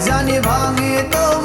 जाने भांगे तो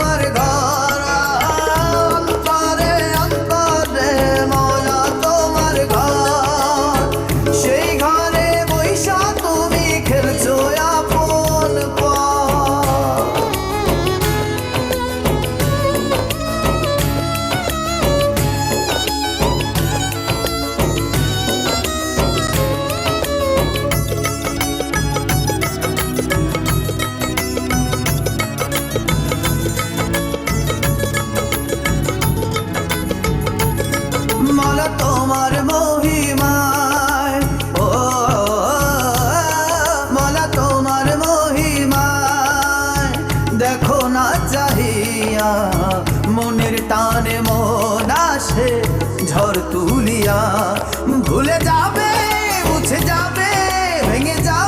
দুনিয়া। ভুলে যাবে উঠে যাবে ভেঙে যাবে।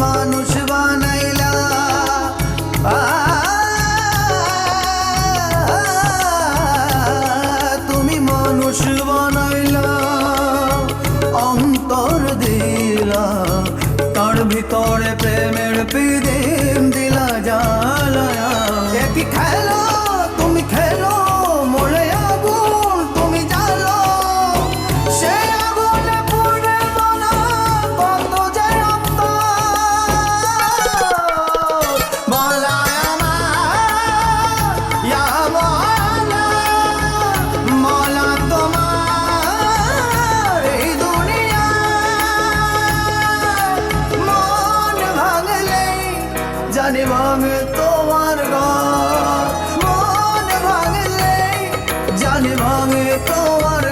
মানুষ জানি ভাঙে তোমার